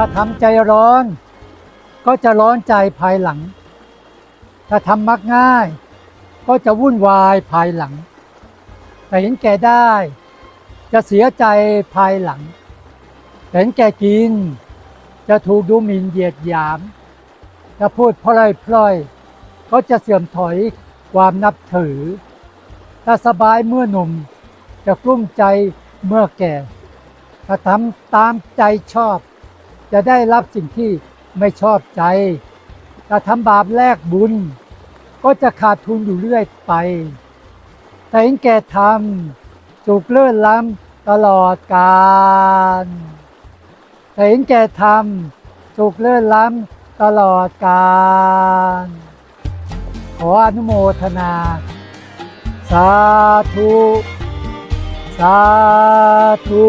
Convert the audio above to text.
ถ้าทำใจร้อน ก็จะร้อนใจภายหลัง ถ้าทำมักง่าย ก็จะวุ่นวายภายหลัง แต่เห็นแก่ได้ จะเสียใจภายหลัง แต่เห็นแก่กิน จะถูกดูหมิ่นเหยียดหยามถ้าพูดพล่อยพล่อย ก็จะเสื่อมถอยความนับถือ ถ้าสบายเมื่อหนุ่ม จะกลุ้มใจเมื่อแก่ ถ้าทำตามใจชอบ จะได้รับสิ่งที่ไม่ชอบใจถ้าทำบาปแลกบุญ ก็จะขาดทุนอยู่เรื่อยไป แต่เห็นแก่ทำจุกเลื่อนล้ำตลอดกาลแต่เห็นแก่ทำจุกเลื่อนล้ำตลอดกาลขออนุโมทนา สาธุ สาธุ